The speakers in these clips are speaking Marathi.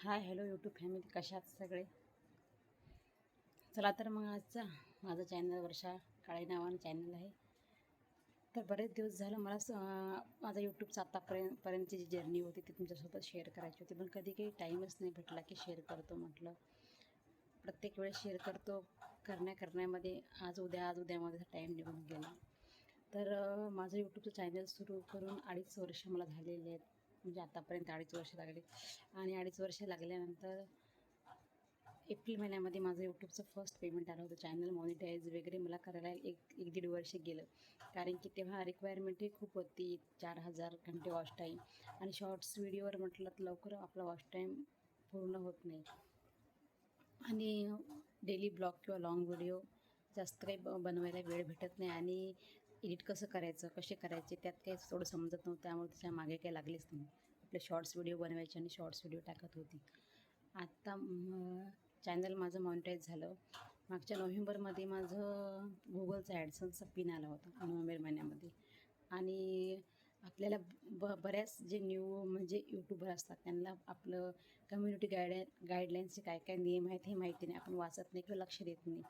हाय हॅलो यूट्यूब फॅमिली कशात सगळे? चला तर मग आजचा माझं चॅनल वर्षा काळे नावानं चॅनल आहे. तर बरेच दिवस झालं मला स माझा यूट्यूबचा आत्तापर्यंत पर्यंतची जी जर्नी होती ती तुमच्यासोबत शेअर करायची होती. पण कधी काही टाईमच नाही भेटला की शेअर करतो म्हटलं. प्रत्येक वेळेस शेअर करतो करण्या करण्यामध्ये आज उद्या आज उद्यामध्ये टाईम निघून गेला. तर माझं यूट्यूबचं चॅनल सुरू करून अडीच वर्ष मला झालेले आहेत. म्हणजे आतापर्यंत अडीच वर्ष लागले. आणि अडीच वर्ष लागल्यानंतर एप्रिल महिन्यामध्ये माझं यूट्यूबचं फर्स्ट पेमेंट आलं होतं. चॅनल मॉनिटाईज वगैरे मला करायला एक एक दीड वर्ष गेलं. कारण की तेव्हा रिक्वायरमेंटही खूप होती. चार हजार घंटे वॉच टाईम आणि शॉर्ट्स व्हिडिओवर म्हटलं तर लवकर आपला वॉच टाईम पूर्ण होत नाही. आणि डेली ब्लॉग किंवा लाँग व्हिडिओ जास्त काही ब बनवायला वेळ भेटत नाही. आणि एडिट कसं करायचं कसे करायचे त्यात काही थोडं समजत नव्हतं त्यामुळे त्याच्यामागे काही लागलेच नाही. आपले शॉर्ट्स व्हिडिओ बनवायचे आणि शॉर्ट्स व्हिडिओ टाकत होती. आत्ता चॅनल माझं मॉनिटाईज झालं. मागच्या नोव्हेंबरमध्ये माझं गुगलचा ॲडसनचा पिन आला होता नोव्हेंबर महिन्यामध्ये. आणि आपल्याला ब बऱ्याच जे न्यू म्हणजे यूट्यूबर असतात त्यांना आपलं कम्युनिटी गाईड गाईडलाईन्सचे काय काय नियम आहेत हे माहिती नाही आपण वाचत नाही किंवा लक्ष देत नाही.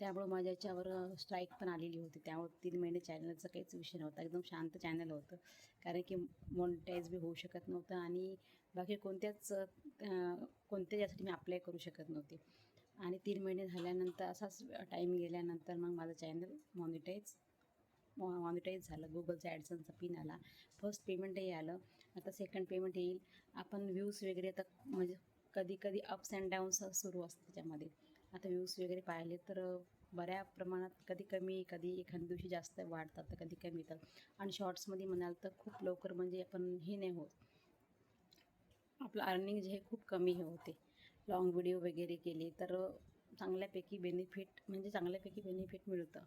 त्यामुळं माझ्या याच्यावर स्ट्राईक पण आलेली होती. त्यामुळे तीन महिने चॅनलचा काहीच विषय नव्हता. एकदम शांत चॅनल होतं. कारण की मॉनिटाईज बी होऊ शकत नव्हतं आणि बाकी कोणत्याच कोणत्याच कोणत्या यासाठी मी अप्लाय करू शकत नव्हते. आणि तीन महिने झाल्यानंतर असाच टाईम गेल्यानंतर मग माझं चॅनल मॉनिटाईज मॉनिटाईज झालं. गुगलचा ॲडसनचा पिन आला. फर्स्ट पेमेंटही आलं. आता सेकंड पेमेंट येईल. आपण व्ह्यूज वगैरे आता म्हणजे कधी कधी अप्स अँड डाऊन्स सुरू असतं त्याच्यामध्ये. आता व्ह्यूज वगैरे पाहिले तर बऱ्या प्रमाणात कधी कमी कधी एखाद्या दिवशी जास्त वाढतात तर कधी कमी येतात. आणि शॉर्ट्समध्ये म्हणाल तर खूप लवकर म्हणजे आपण हे नाही होत. आपलं अर्निंग जे हे खूप कमी हे होते. लॉंग व्हिडिओ वगैरे केले तर चांगल्यापैकी बेनिफिट म्हणजे चांगल्यापैकी बेनिफिट मिळतं.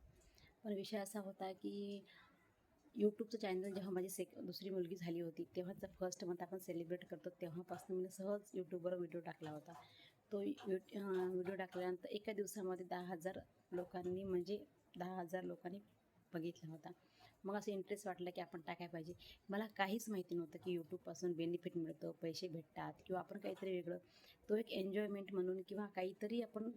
पण विषय असा होता की यूट्यूबचं चॅनल जेव्हा माझी सेक दुसरी मुलगी झाली होती तेव्हाचा फर्स्ट मंथ आपण सेलिब्रेट करतो तेव्हापासून मी सहज यूट्यूबवर व्हिडिओ टाकला होता. तो व्हिडिओ टाकल्यानंतर एका दिवसामध्ये दहा हजार लोकांनी म्हणजे दहा हजार लोकांनी बघितला होता. मग असं इंटरेस्ट वाटला की आपण टाकायला पाहिजे. मला काहीच माहिती नव्हतं की यूट्यूबपासून बेनिफिट मिळतं पैसे भेटतात किंवा आपण काहीतरी वेगळं. तो एक एन्जॉयमेंट म्हणून किंवा काहीतरी आपण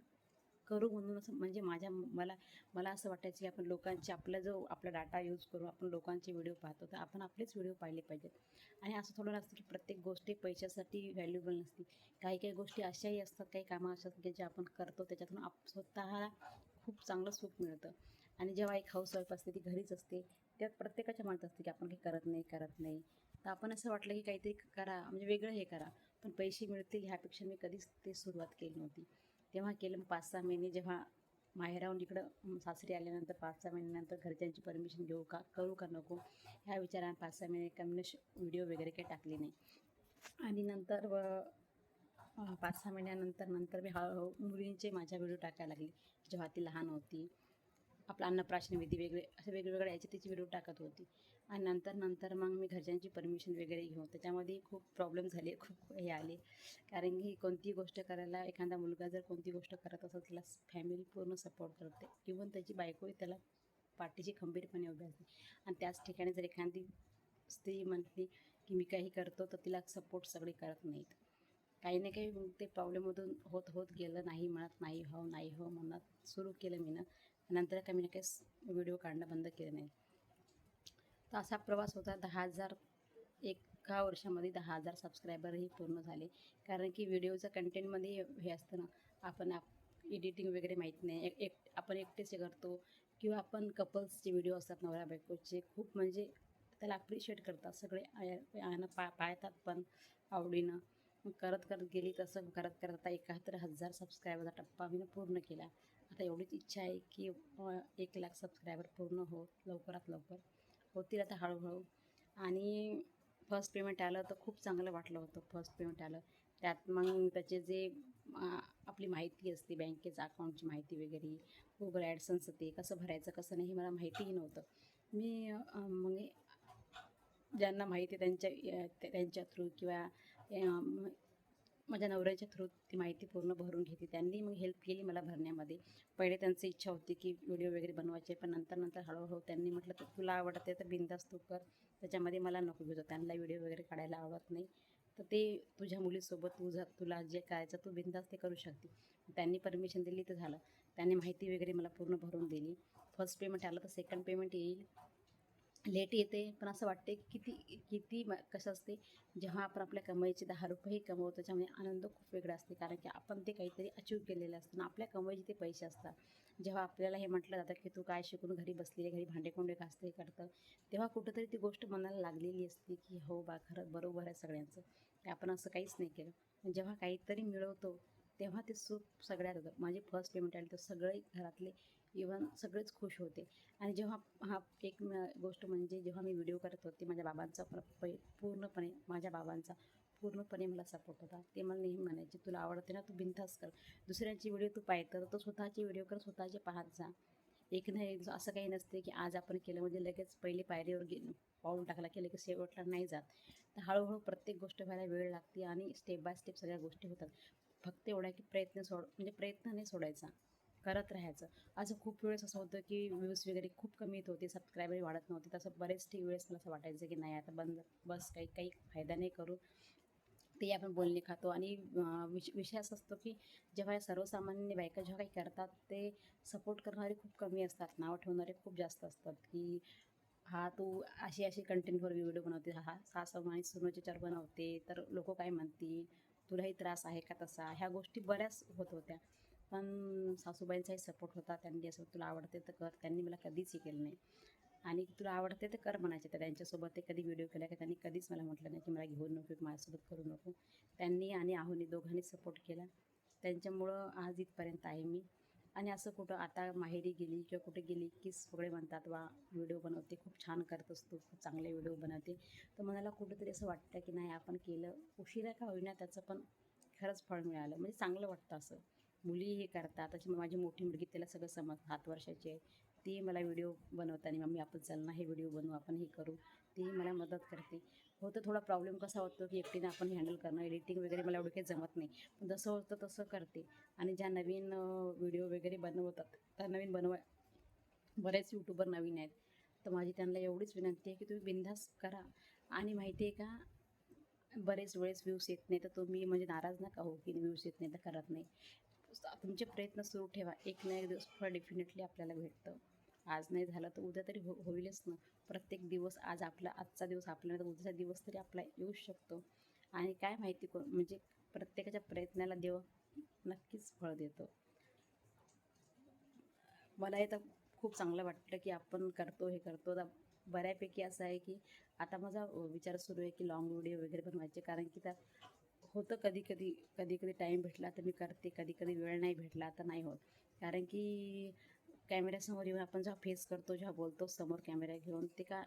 करू म्हणून असं म्हणजे माझ्या मला मला असं वाटायचं की आपण लोकांचे आपला जो आपला डाटा यूज करू आपण लोकांचे व्हिडिओ पाहतो तर आपण आपलेच व्हिडिओ पाहिले पाहिजेत. आणि असं थोडं नसतं की प्रत्येक गोष्टी पैशासाठी व्हॅल्युबल नसते काही काही गोष्टी अशाही असतात काही कामं अशा असतात की जे आपण करतो त्याच्यातून आप स्वतःला खूप चांगलं सुख मिळतं. आणि जेव्हा एक हाऊस वाईफ असते ती घरीच असते त्यात प्रत्येकाच्या मनात असते की आपण काही करत नाही करत नाही. तर आपण असं वाटलं की काहीतरी करा म्हणजे वेगळं हे करा. पण पैसे मिळतील ह्यापेक्षा मी कधीच ते सुरुवात केली नव्हती. तेव्हा केलं. पाच सहा महिने जेव्हा माहेराहून इकडं सासरी आल्यानंतर पाच सहा महिन्यानंतर घरच्यांची परमिशन घेऊ का करू का नको? ह्या विचारानं पाच सहा महिने कम्युनिश व्हिडिओ वगैरे काही टाकले नाही. आणि नंतर व पाच सहा महिन्यानंतर नंतर मी हळूहळू मुलींचे माझ्या व्हिडिओ टाकायला लागली. जेव्हा ती लहान होती आपला अन्नप्राशन विधी वेगळे असे वेगवेगळ्या याचे तिची व्हिडिओ टाकत होती. आणि नंतर नंतर मग मी घरच्यांची परमिशन वगैरे घेऊन त्याच्यामध्ये खूप प्रॉब्लेम झाले खूप हे आले. कारण की कोणती गोष्ट करायला एखादा मुलगा जर कोणती गोष्ट करत असेल त्याला फॅमिली पूर्ण सपोर्ट करते. इवन त्याची बायकोही त्याला पाठीशी खंबीरपणे उभी असते. आणि त्याच ठिकाणी जर एखादी स्त्री म्हटली की मी काही करतो तर तिला सपोर्ट सगळे करत नाहीत. काही ना काही ते प्रॉब्लेममधून होत होत गेलं नाही म्हणत नाही हो नाही हो म्हणत सुरू केलं मी ना. नंतर काही ना काही व्हिडिओ काढणं बंद केलं नाही. तर असा प्रवास होता दहा हजार एका वर्षामध्ये दहा हजार सबस्क्रायबरही पूर्ण झाले. कारण की व्हिडिओचं कंटेंटमध्ये हे असतं ना आपण आप एडिटिंग वगैरे माहीत नाही. एक एक आपण एकटेच करतो किंवा आपण कपल्सचे व्हिडिओ असतात नवऱ्या बायकोचे खूप म्हणजे त्याला अप्रिशिएट करतात. सगळे आयानं पा पाहतात पण आवडीनं. मग करत करत गेली तसं करत करत आता एकाहत्तर हजार सबस्क्रायबरचा टप्पा मी पूर्ण केला. आता एवढीच इच्छा आहे की एक लाख सबस्क्रायबर पूर्ण हो लवकरात लवकर. होतील आता हळूहळू. आणि फर्स्ट पेमेंट आलं तर खूप चांगलं वाटलं होतं फर्स्ट पेमेंट आलं. त्यात मग त्याचे जे आपली माहिती असते बँकेचं अकाउंटची माहिती वगैरे गुगल ॲडसन्स ते कसं भरायचं कसं नाही हे मला माहितीही नव्हतं. मी मग ज्यांना माहिती त्यांच्या त्यांच्या थ्रू किंवा माझ्या नवऱ्याच्या थ्रू ती माहिती पूर्ण भरून घेते. त्यांनी मग हेल्प केली मला भरण्यामध्ये. पहिले त्यांची इच्छा होती की व्हिडिओ वगैरे बनवायचे पण नंतर नंतर हळूहळू त्यांनी म्हटलं तर तुला आवडते तर बिंदास तू कर. त्याच्यामध्ये मला नको घेतो त्यांना व्हिडिओ वगैरे काढायला आवडत नाही. तर ते तुझ्या मुलीसोबत तुझं तुला जे करायचं तू बिंदास ते करू शकते. त्यांनी परमिशन दिली तर झालं. त्यांनी माहिती वगैरे मला पूर्ण भरून दिली. फर्स्ट पेमेंट आलं तर सेकंड पेमेंट येईल. लेट येते. पण असं वाटते किती किती म- कसं असते जेव्हा आपण आपल्या कमाईचे दहा रुपयेही कमवतो त्याच्यामध्ये आनंद खूप वेगळा असते. कारण की आपण ते काहीतरी अचीव केलेलं असतं. ना आपल्या कमाईचे ते पैसे असतात. जेव्हा आपल्याला हे म्हटलं जातं की तू काय शिकून घरी बसलेली घरी भांडेकोंडे घासते करतं तेव्हा कुठंतरी ती गोष्ट मनाला लागलेली असते की हो बा खरं बरोबर आहे सगळ्यांचं. की आपण असं काहीच नाही केलं. जेव्हा काहीतरी मिळवतो तेव्हा ते सूप सगळ्यात होतं. माझे फर्स्ट पेमेंट आले तर सगळे घरातले इवन सगळेच खुश होते. आणि जेव्हा हा एक गोष्ट म्हणजे जेव्हा मी व्हिडिओ करत होते माझ्या बाबांचा पै पूर्णपणे माझ्या बाबांचा पूर्णपणे मला सपोर्ट होता. ते मला नेहमी म्हणायचे तुला आवडते ना तू बिनधास्त कर. दुसऱ्यांची व्हिडिओ तू पाहतं तर तो स्वतःची व्हिडिओ कर स्वतःचे पाहत जा. एक ना एक असं काही नसते की आज आपण केलं म्हणजे लगेच पहिले पायरीवर गे पाऊल टाकला की लगेच शेवटला नाही जात. तर हळूहळू प्रत्येक गोष्ट व्हायला वेळ लागते आणि स्टेप बाय स्टेप सगळ्या गोष्टी होतात. फक्त एवढा की प्रयत्न सोड म्हणजे प्रयत्न नाही सोडायचा. करत राहायचं. असं खूप वेळेस असं होतं की व्ह्यूज वगैरे खूप कमी येत होते सबस्क्रायबर वाढत नव्हते. तसं बरेच ठीक वेळेस मला असं वाटायचं की नाही आता बंद बस काही काही फायदा नाही करू. ते आपण बोलणे खातो आणि विष विषय असा असतो की जेव्हा सर्वसामान्य बायका जेव्हा काही करतात ते सपोर्ट करणारे खूप कमी असतात. नावं ठेवणारे खूप जास्त असतात की हा तू अशी अशी कंटेंटवर व्हिडिओ बनवते हा सासू आणि सुनोचे चार बनवते तर लोक काय म्हणतील? तुलाही त्रास आहे का तसा? ह्या गोष्टी बऱ्याच होत होत्या. पण सासूबाईंचाही सपोर्ट होता. त्यांनी असं तुला आवडते तर कर. त्यांनी मला कधीच हे केलं नाही. आणि तुला आवडते तर कर म्हणायचे. तर त्यांच्यासोबत ते कधी व्हिडिओ केला का त्यांनी कधीच मला म्हटलं नाही की मला घेऊन नको की माझ्यासोबत करू नको. त्यांनी आणि आहोनी दोघांनी सपोर्ट केला. त्यांच्यामुळं आज इथपर्यंत आहे मी. आणि असं कुठं आता माहेरी गेली किंवा कुठे गेली की सगळे म्हणतात वा व्हिडिओ बनवते. खूप छान करत असतो खूप चांगले व्हिडिओ बनवते. तर मनाला कुठंतरी असं वाटतं की नाही आपण केलं. उशिरा का होईना त्याचं पण खरंच फळ मिळालं. म्हणजे चांगलं वाटतं असं. मुली हे करतात. त्याची माझी मोठी मुलगी त्याला सगळं समज सात वर्षाची आहे. ती मला व्हिडिओ बनवताना मम्मी आपण चल ना हे व्हिडिओ बनवू आपण हे करू. ती मला मदत करते. हो तर थोडा प्रॉब्लेम कसा होतो की एकटीने आपण हँडल करणं एडिटिंग वगैरे मला एवढं काही जमत नाही. पण जसं होतं तसं करते. आणि ज्या नवीन व्हिडिओ वगैरे बनवतात त्या नवीन बनवा बरेच यूट्यूबर नवीन आहेत. तर माझी त्यांना एवढीच विनंती आहे की तुम्ही बिनधास्त करा. आणि माहिती आहे का बरेच वेळेस व्ह्यूज येत नाही तर तुम्ही म्हणजे नाराज नका हो की व्ह्यूज येत नाही तर करत नाही. तुमचे प्रयत्न सुरू ठेवा एक ना एक दिवस फळ डेफिनेटली आपल्याला भेटतं. आज नाही झालं तर उद्या तरी हो होईलच ना. प्रत्येक दिवस आज आपला आजचा दिवस आपल्याला तर उद्याचा दिवस तरी आपला येऊ शकतो. आणि काय माहिती कोण म्हणजे प्रत्येकाच्या प्रयत्नाला देव नक्कीच फळ देतो. मला हे तर खूप चांगलं वाटतं की आपण करतो हे करतो. तर बऱ्यापैकी असं आहे की आता माझा विचार सुरू आहे की लॉंग व्हिडिओ वगैरे बनवायचे. कारण की त्या होतं कधी कधी कधी कधी टाईम भेटला तर मी करते कधी कधी वेळ नाही भेटला तर नाही होत. कारण की कॅमेऱ्यासमोर येऊन आपण जेव्हा फेस करतो जेव्हा बोलतो समोर कॅमेरा घेऊन ते का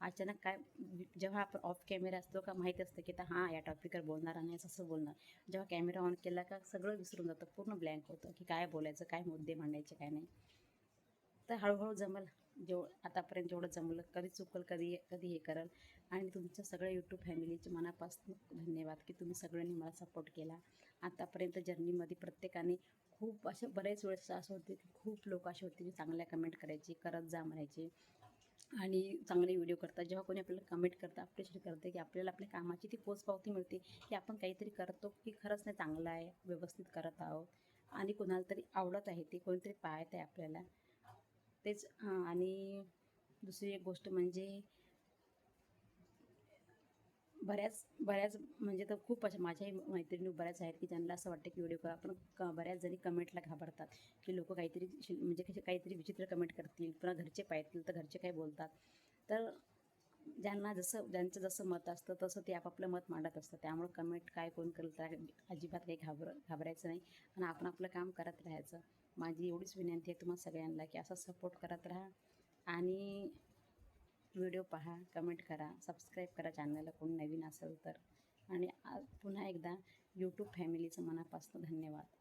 अचानक काय जेव्हा आपण ऑफ कॅमेरा असतो का माहीत असतं की आता हां या टॉपिकवर बोलणार आणि असं असं बोलणार. जेव्हा कॅमेरा ऑन केला का सगळं विसरून जातं पूर्ण ब्लँक होतं की काय बोलायचं काय मुद्दे मांडायचे काय नाही. तर हळूहळू जमल. जेव आतापर्यंत जेवढं जमलं कधी चुकल कधी कधी हे करल. आणि तुमच्या सगळ्या यूट्यूब फॅमिलीचे मनापासून धन्यवाद की तुम्ही सगळ्यांनी मला सपोर्ट केला. आतापर्यंत जर्नीमध्ये प्रत्येकाने खूप असे बरेच वेळेस असं होते की खूप लोक असे होते की चांगल्या कमेंट करायची करत जा म्हणायचे. आणि चांगले व्हिडिओ करतात. जेव्हा कोणी आपल्याला कमेंट करतं अप्रिशिएट करते की आपल्याला आपल्या कामाची ती पोचपावती मिळते की आपण काहीतरी करतो की खरंच नाही चांगलं आहे व्यवस्थित करत आहोत. आणि कोणाला तरी आवडत आहे ते कोणीतरी पाहत आहे आपल्याला. तेच आणि दुसरी एक गोष्ट म्हणजे बऱ्याच बऱ्याच म्हणजे तर खूप अशा माझ्याही मैत्रिणी बऱ्याच आहेत की त्यांना असं वाटतं की व्हिडिओ करा पण क बऱ्याच जणी कमेंटला घाबरतात. की लोक काहीतरी शि- म्हणजे काहीतरी विचित्र कमेंट करतील पुन्हा घरचे पाहतील तर घरचे काही बोलतात. तर ज्यांना जसं ज्यांचं जसं मत असतं तसं ते आपापलं मत मांडत असतं त्यामुळं कमेंट काय कोण करेल तर अजिबात काही घाबर घाबरायचं नाही. आणि आपण आपलं काम करत राहायचं. माझी एवढीच विनंती आहे तुम्हाला सगळ्यांना की असा सपोर्ट करत राहा आणि व्हिडिओ पहा कमेंट करा सबस्क्राईब करा चॅनलला कोण नवीन असेल तर. आणि पुन्हा एकदा यूट्यूब फॅमिलीचं मनापासून धन्यवाद.